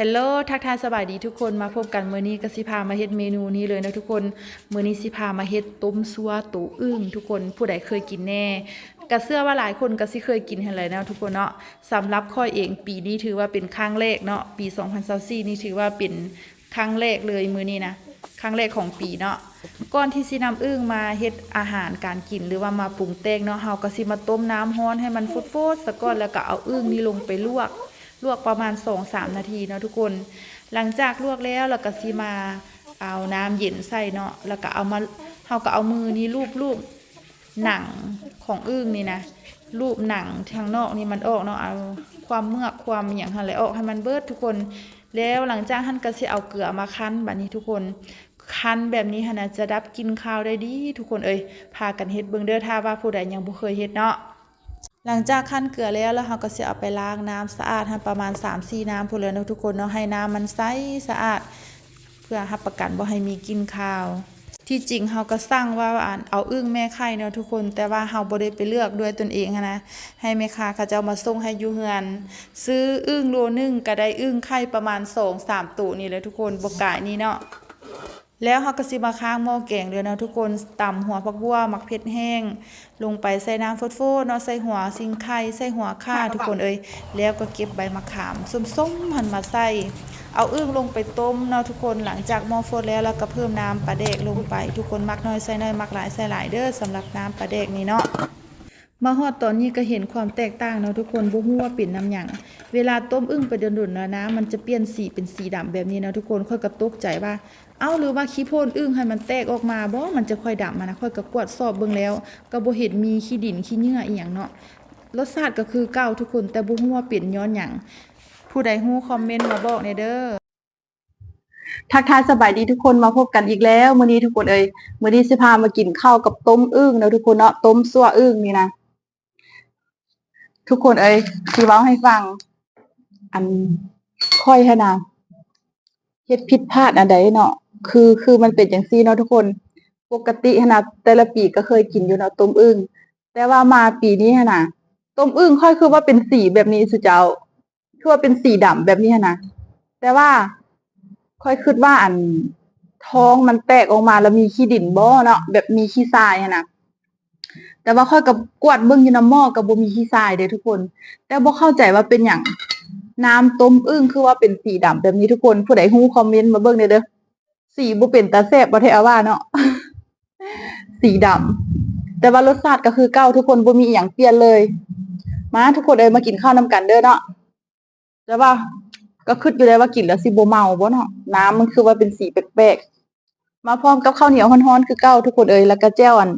ฮลโหลทักทายสบายดีทุกคนมาพบกันเมื้อนี้กสิพามาเฮ็ดเมนูนี้เลยนะทุกคนเมื้อนี้สิพามาเฮ็ดต้มซัวตูอึ้งทุกคนผู้ใดเคยกินแน่ก็เชื่อว่าหลายคนก็สิเคยกินหั่นแหละเนะทุกคนเนาะสำหรับข้อยเองปีนี้ถือว่าเป็นครั้งแรกเนาะปี 2024นี่ถือว่าเป็นครั้งแรกเลยมื้อนี้นะครั้งแรกของปีเนาะก่อนที่สินำอึ้งมาเฮ็ดอาหารการกินหรือว่ามาปรุงแต่งเนาะเฮาก็สิมาต้มน้ำร้อนให้มันฟุดๆซะก่อนแล้วก็เอาอึ้งนี่ลงไปลวก ลวกประมาณ 2-3 นาทีเนาะทุกคน หลังจากลวกแล้วเราก็สิมาเอาน้ำเย็นใส่เนาะแล้วก็เอามาเฮาก็เอามือนี้ลูบลูบหนังของอึ้งนี่นะลูบหนังทางนอกนี่มันออกเนาะเอาความเมือกความอย่างอะไรออกให้มันเบิดทุกคนแล้วหลังจากท่านก็สิเอาเกลือมาคั้นแบบนี้ทุกคนคั้นแบบนี้หั่นน่ะจะดับกินข้าวได้ดี ทุกคนเอ้ยพากันเฮ็ดเบิ่งเด้อถ้าว่าผู้ใดยังบ่เคยเฮ็ดเนาะ หลังจากขั้นเกลือแล้วแล้วเราก็จะเอาไปล้างน้ำสะอาดให้ประมาณ3-4น้ำพูดเลยนะทุกคนเนาะให้น้ำมันใสสะอาด เพื่อรับประกันบ่ให้มีกินคาว ที่จริงเราก็สั่งว่าเอาอึ้งแม่ไข่เนาะทุกคน แต่ว่าเราบ่ได้ไปเลือกด้วยตนเองนะให้แม่ค้าเขาจ้ามาส่งให้อยู่เฮือน ซื้ออึ้งโลนึงก็ได้อึ้งไข่ประมาณ2-3ตัวนี่แหละทุกคนบ่กายนี่เนาะ แล้วเราก็สิมาค้างหม้อแกงเด้อนะทุกคนตำหัวผักบัวหมักเผ็ดแห้ง ลงไปใส่น้ำฟดๆเนาะใส่หัวสิงไข่ใส่หัวข่าทุกคนเอ้ยแล้วก็เก็บใบมะขามส้มๆหั่นมาใส่เอาอึ้งลงไปต้มเนาะทุกคนหลังจากหม้อฟดแล้วเราก็เพิ่มน้ำปลาแดกลงไป ทุกคนมักน้อยใส่น้อยมักหลายใส่หลายเด้อสำหรับน้ำปลาแดกนี่เนาะ มาฮอดตอนนี้ก็เห็นความแตกต่างเนาะทุกคนบ่ฮู้ว่าเป็นน้ำหยังเวลาต้มอึ้งไปโดนๆนะน้ำมันจะเปลี่ยนสีเป็นสีดำแบบนี้เนาะทุกคนค่อยก็ตกใจว่า เอ้าหรือว่าขี้โพนอึ้งให้มันแตกออกมาบ่มันจะค่อยดำมานะค่อยก็กวดสอบเบิ่งแล้วก็บ่เห็นมีขี้ดินขี้เหงื่ออีหยังเนาะรสชาติก็คือเก่าทุกคนแต่บ่ฮู้ว่าเป็นย้อนหยังผู้ใดฮู้คอมเมนต์มาบอกแหน่เด้อทักทายสบายดีทุกคนมาพบกันอีกแล้วมื้อนี้ทุกคนเอ้ยมื้อนี้สิพามากินข้าวกับต้มอึ้งนะทุกคนเนาะต้มซั่วอึ้งนี่นะ ทุกคนเอ้ยสิเว้าให้ฟัง อันค่อยหั่นน่ะเฮ็ดผิดพลาดอันใดเนาะคือคือมันเป็นจังซี่เนาะทุกคนปกติหั่นน่ะแต่ละปีก็เคยกินอยู่เนาะต้มอึ้งแต่ว่ามาปีนี้หั่นน่ะต้มอึ้งค่อยคือว่าเป็นสีแบบนี้สุเจ้าคือว่าเป็นสีดำแบบนี้นะแต่ว่าค่อยคิดว่าอันท้องมันแตกออกมาแล้วมีขี้ดินบ่เนาะแบบมีขี้ทรายอะนะ แต่ว่าค่อยกับกวาดเบิ่งอยู่น้ำหม้อกับบ่มีขี้ทรายเด้อทุกคน แต่บ่เข้าใจว่าเป็นหยังน้ำต้มอึ้งคือว่าเป็นสีดำแบบนี้ทุกคน ผู้ใดฮู้คอมเมนต์มาเบิ่งเด้อเด้อสีบ่เป็นตาแซ่บบ่แท้ว่าเนาะสีดำแต่ว่ารสชาติก็คือเก่าทุกคนบ่มีอิหยังเปลี่ยนเลย มาทุกคนเอ้ยมากินข้าวนํกันเด้อเนาะแต่ว่าก็คิดอยู่เลยว่ากินแล้วสิบ่เมาบ่เนาะน้ำมันคือว่าเป็นสีแปลกๆมาพร้อมกับข้าวเหนียวฮ้อนๆคือเก่าทุกคนเอ้ยแล้วก็แจ่วอัน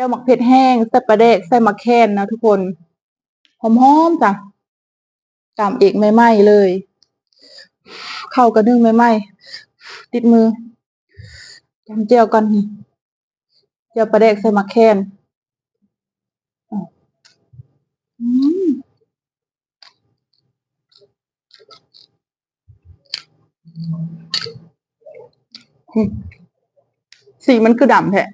จ่วหมักเผ็ดแห้งใส่ปลาแดกใส่มะแคนนะทุกคน หอมๆจ้ะตามเอกใหม่ๆเลย เข้ากระนึ่งใหม่ๆติดมือจำแจ่วก่อนนี่แจ่วปลาแดกใส่มะแคนอืมสีมันคือดำแท้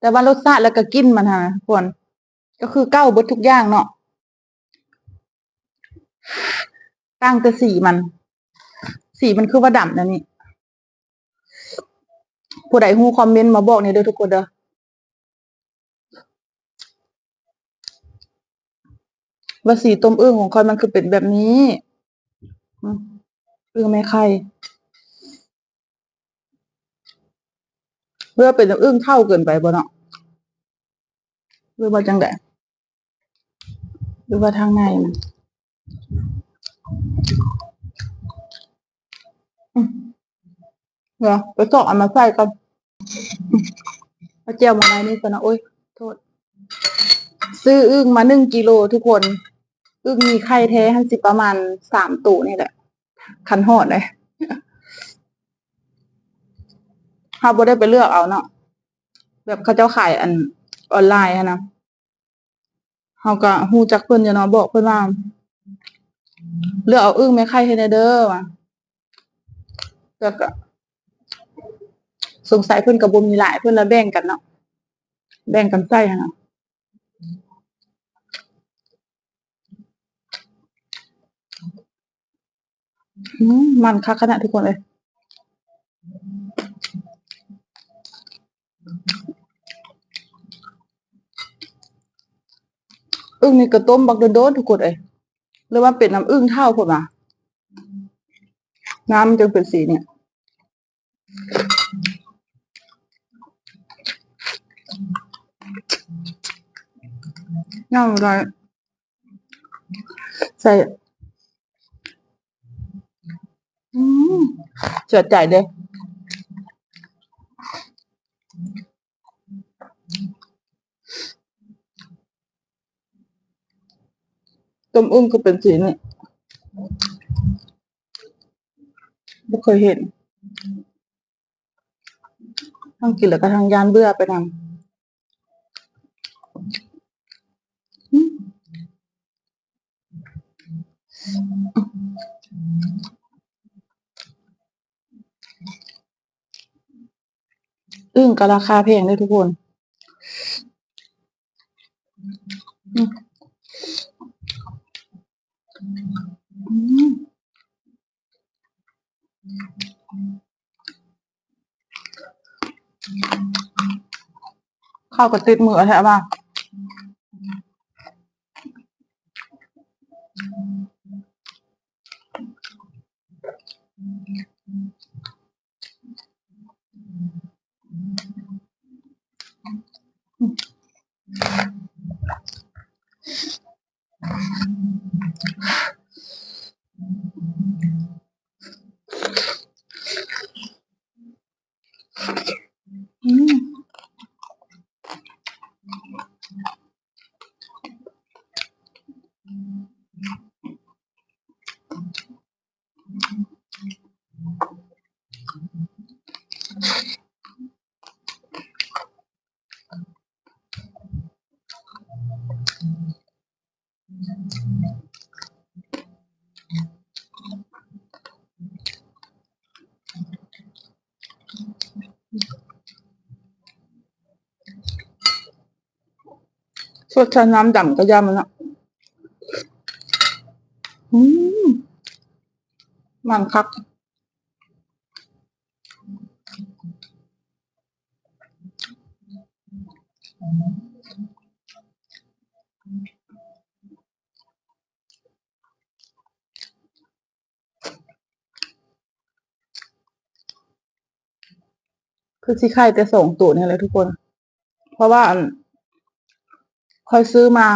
แต่ว่ารสชาติแล้วก็กลินมันฮะทุกคนก็คือเก้าเบดทุกอย่างเนาะตั้งแต่สีมัน สีมันคือว่าดำนะนี่ผู้ใดฮู้คอมเมนต์มาบอกนี่เด้อทุกคนเด้อว่าสีต้มอึ่งของคอยมันคือเป็นแบบนี้อืมอึ่งไม่ไข่ เพื่อเป็นน้ำอึ้งเท่าเกินไปบ่เนาะหรือว่าจังไดหรือว่าทางในมันอืมเดี๋ยวไปเจาะอันมาใส่ก่อนมเอาเจียวมาในนี่ก่อนนะโอ้ยโทษ ซื้ออึ้งมาหนึ่งกิโลทุกคน อึ้งมีไข่แท้ทั้งสิประมาณสามตัวนี่แหละ คันหอดเลย เฮาบ่ได้ไปเลือกเอาเนาะแบบเขาเจ้าขายอันออนไลน์อะนะเฮาก็ฮู้จักเพิ่อนอยู่เนาะบอกเพิ่อนว่าเลือกเอาอึ้งแม่ไข่ให้แน่เด้อว่ะแล้วก็สงสัยเพิ่อนก็บ่มีหลายเพิ่อนละแบ่งกันเนาะแบ่งกันใส่นะมมันคักขนาดทุกคนเลย อึ้งนี่กระต้มบักโดนๆทุกคนเอ้ยหรือว่าเป็นน้ำอึ้งเท่าพุ่นว่ะน้ำมันจึงเป็นสีเนี่ยน้ำอะไรใส่อืมเจือดใจเด้ ต้มอึ้งก็เป็นสีนี่ไม่เคยเห็น ทั้งกินแล้วก็ทั้งยานเบื่อไปนำอืมอึ้งก็ราคาแพงเลยทุกคน ข้าวกับติดมือแท้ป่ะอื สดชาน้ำดำก็ยามันอะอืมมันคักคือสิไข่แต่สองตัวเนี่ยแหละทุกคน เพราะว่า ค่อยซื้อมา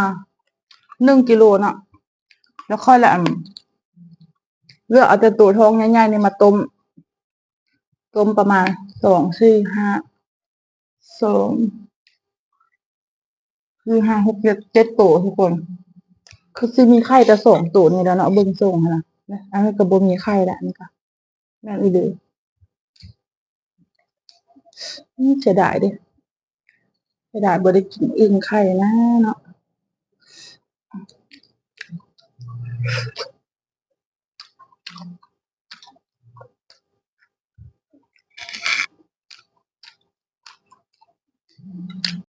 หนึ่งกิโลเนาะแล้วค่อยละเลือกเอาแต่ตัวทองใหญ่ๆนี่มาต้ม ต้มประมาณสองสี่ห้าสองคือห้าหกเจ็ดเจ็ดตัวทุกคน คือสิมีไข่แต่สองตัวนี่แล้วเนาะเบิ่งทรงนะอันนี้ก็บ่มีไข่ละนี่ก็แม่นอีเด้อเสียดายเด้ เสียดายบ่ได้กินอึ่งไข่นะเนาะ